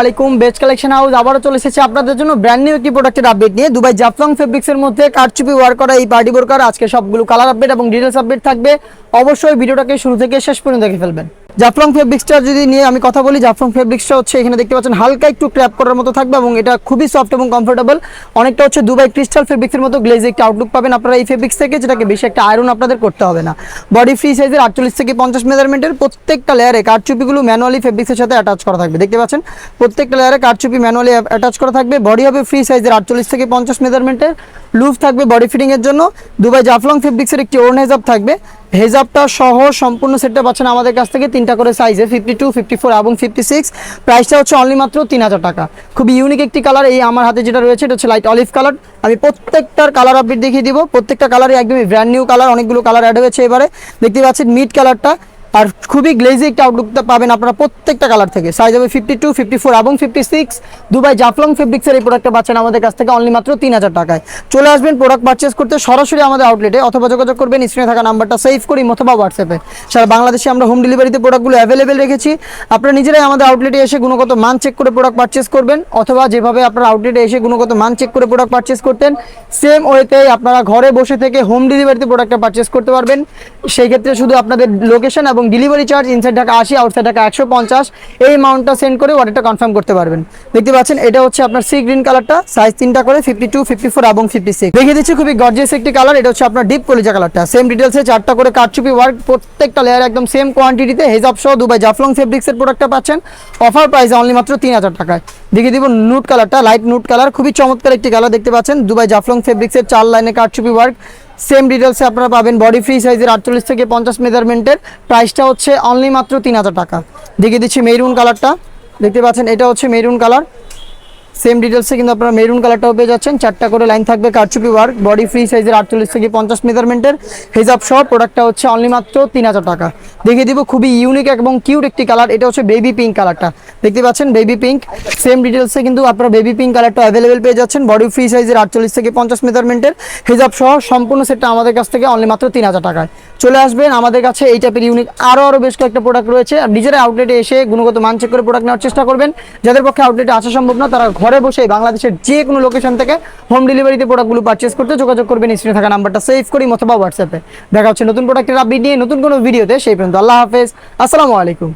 আলাইকুম best collection house আবারও চলে এসেছে আপনাদের জন্য ব্র্যান্ড নিউ একটি প্রোডাক্টের আপডেট নিয়ে। দুবাই জাফলং ফেব্রিক্সের মধ্যে কারচুপি ওয়ার করা এই পার্টি বোরকার আজকে সবগুলো কালার আপডেট এবং ডিটেলস আপডেট থাকবে। অবশ্যই ভিডিওটাকে শুরু থেকে শেষ পর্যন্ত দেখে ফেলবেন। জাফলং ফেব্রিক্সটা যদি নিয়ে আমি কথা বলি, জাফরং ফেব্রিক্সটা হচ্ছে এখানে দেখতে পাচ্ছেন হালকা একটু ক্র্যাপ করার মতো থাকবে এবং এটা খুবই সফট এবং কমফোর্টেবল অনেকটা হচ্ছে দুবাই ক্রিস্টাল ফেব্রিক্সের মতো গ্লেজ একটা আউটলুক পাবেন আপনারা এই ফেব্রিক্স থেকে, যেটাকে বেশি একটা আয়রন আপনাদের করতে হবে না। বডি ফ্রি সাইজের আটচল্লিশ থেকে পঞ্চাশ মেজারমেন্টের প্রত্যেকটা লেয়ারে কারচুপিগুলো ম্যানুয়ালি ফেব্রিক্সের সাথে অ্যাটাচ করা থাকবে। দেখতে পাচ্ছেন? প্রত্যেকটা লেয়ারে কারচুপি ম্যানুয়ালি অ্যাটাচ করা থাকবে। বডি হবে ফ্রি সাইজের আটচল্লিশ থেকে পঞ্চাশ মেজারমেন্টের লুফ থাকবে বডি ফিটিংয়ের জন্য। দুবাই জাফলং ফেব্রিক্সের একটি ওর্ন হেজাব থাকবে। হেজাবটা সহ সম্পূর্ণ সেটটা পাচ্ছেন আমাদের কাছ থেকে। তিনটা করে সাইজে ফিফটি টু ফিফটি ফোর এবং ফিফটি সিক্স প্রাইসটা হচ্ছে অনলি মাত্র তিন হাজার টাকা। খুবই ইউনিক একটি কালার এই আমার হাতে যেটা রয়েছে, এটা হচ্ছে লাইট অলিভ কালার আমি প্রত্যেকটার কালার আপডেট দেখিয়ে দিব। প্রত্যেকটা কালারই একদমই ব্র্যান্ড নিউ কালার অনেকগুলো কালার অ্যাড হয়েছে এবারে। দেখতে পাচ্ছেন মিড কালারটা আর খুবই গ্লেজি একটা আউটলুকটা পাবেন আপনারা প্রত্যেকটা কালার থেকে। সাইজ হবে ফিফটি টু ফিফটি ফোর এবং ফিফটি সিক্স দুবাই জাফলং ফেব্রিক্সের এই প্রোডাক্টটা পাচ্ছেন আমাদের কাছ থেকে অনলি মাত্র তিন হাজার টাকায়। চলে আসবেন প্রোডাক্ট পারচেস করতে সরাসরি আমাদের আউটলেটে অথবা যোগাযোগ করবেন স্ক্রিনে থাকা নাম্বারটা সেভ করি অথবা হোয়াটসঅ্যাপে সারা বাংলাদেশে আমরা হোম ডেলিভারিতে প্রোডাক্টগুলো অ্যাভেলেবেল রেখেছি। আপনারা নিজেরাই আমাদের আউটলেটে এসে গুণগত মান চেক করে প্রোডাক্ট পারচেস করবেন, অথবা যেভাবে আপনারা আউটলেটে এসে গুণগত মান চেক করে প্রোডাক্ট পারচেস করতেন সেম ওয়েতে আপনারা ঘরে বসে থেকে হোম ডেলিভারিতে প্রোডাক্টটা পারচেস করতে পারবেন। সেই ক্ষেত্রে শুধু আপনাদের লোকেশন এবং ডেলিভারি চার্জ ইনসাইড ঢাকা আশি আউটসাইড ঢাকা একশো পঞ্চাশ। এই অ্যামাউন্টটা সেন্ড করে অর্ডারটা কনফার্ম করতে পারবেন। দেখতে পাচ্ছেন, এটা হচ্ছে আপনার সি গ্রিন কালারটা সাইজ তিনটা করে ফিফটি টু ফিফটি ফোর এবং ফিফটি সিক্স দেখিয়ে দিচ্ছি খুবই গর্জিয়াস একটি কালার এটা হচ্ছে আপনার ডিপ কলিজা কালারটা সেম ডিটেলসে চারটা করে কারচুপি ওয়ার্ক প্রত্যেকটা লেয়ার একদম সেম কোয়ান্টিটিতে হেজাব সহ দুবাই জাফলং ফেব্রিক্সের প্রোডাক্টটা পাচ্ছেন। অফার প্রাইসে অনলি মাত্র তিন হাজার টাকায়। দেখিয়ে দিব নুট কালারটা লাইট নুট কালার খুবই চমৎকার একটি কালার দেখতে পাচ্ছেন। দুবাই জাফলং ফেব্রিক্সের চার লাইনে কারচুপি ওয়ার্ক সেম ডিটেলসে আপনারা পাবেন বডি ফ্রি সাইজের আটচল্লিশ থেকে পঞ্চাশ মেজারমেন্টের প্রাইসটা হচ্ছে অনলি মাত্র তিন হাজার টাকা। দেখিয়ে দিচ্ছি মেরুন কালারটা দেখতে পাচ্ছেন, এটা হচ্ছে মেরুন কালার সেম ডিটেলসে কিন্তু আপনারা মেরুন কালারটাও পেয়ে যাচ্ছেন। চারটা করে লাইন থাকবে কারচুপি ওয়ার্ক বডি ফ্রি সাইজের আটচল্লিশ থেকে পঞ্চাশ মেজারমেন্টের হেজাব সহ প্রোডাক্টটা হচ্ছে অনলি মাত্র তিন হাজার টাকা। দেখিয়ে দিব খুবই ইউনিক এবং কিউট একটি কালার এটা হচ্ছে বেবি পিঙ্ক কালারটা দেখতে পাচ্ছেন বেবি পিঙ্ক সেম ডিটেলসে কিন্তু আপনারা বেবি পিঙ্ক কালারটা অ্যাভেলেবেল পেয়ে যাচ্ছেন বডি ফ্রি সাইজের আটচল্লিশ থেকে পঞ্চাশ মেজারমেন্টের হেজাব সহ সম্পূর্ণ সেটটা আমাদের কাছ থেকে অনলি মাত্র তিন হাজার টাকায়। চলে আসবেন আমাদের কাছে, এই টাইপের ইউনিক আরও আরও বেশ কয়েকটা প্রোডাক্ট রয়েছে। আর নিজেরা আউটলেটে এসে গুণগত মান চেক করে প্রোডাক্ট নেওয়ার চেষ্টা করবেন। যাদের পক্ষে আউটলেটে আসা সম্ভব না, তারা ঘরে বসে বাংলাদেশের যে কোনো লোকেশন থেকে হোম ডেলিভারিতে প্রোডাক্টগুলো পারচেস করতে যোগাযোগ করবেন। স্ক্রিনে থাকা নাম্বারটা সেভ করি অথবা হোয়াটসঅ্যাপে দেখা হচ্ছে নতুন প্রোডাক্টের আপডেট নিয়ে নতুন কোনো ভিডিওতে সেই পর্যন্ত আল্লাহ হাফেজ। আসসালামু আলাইকুম।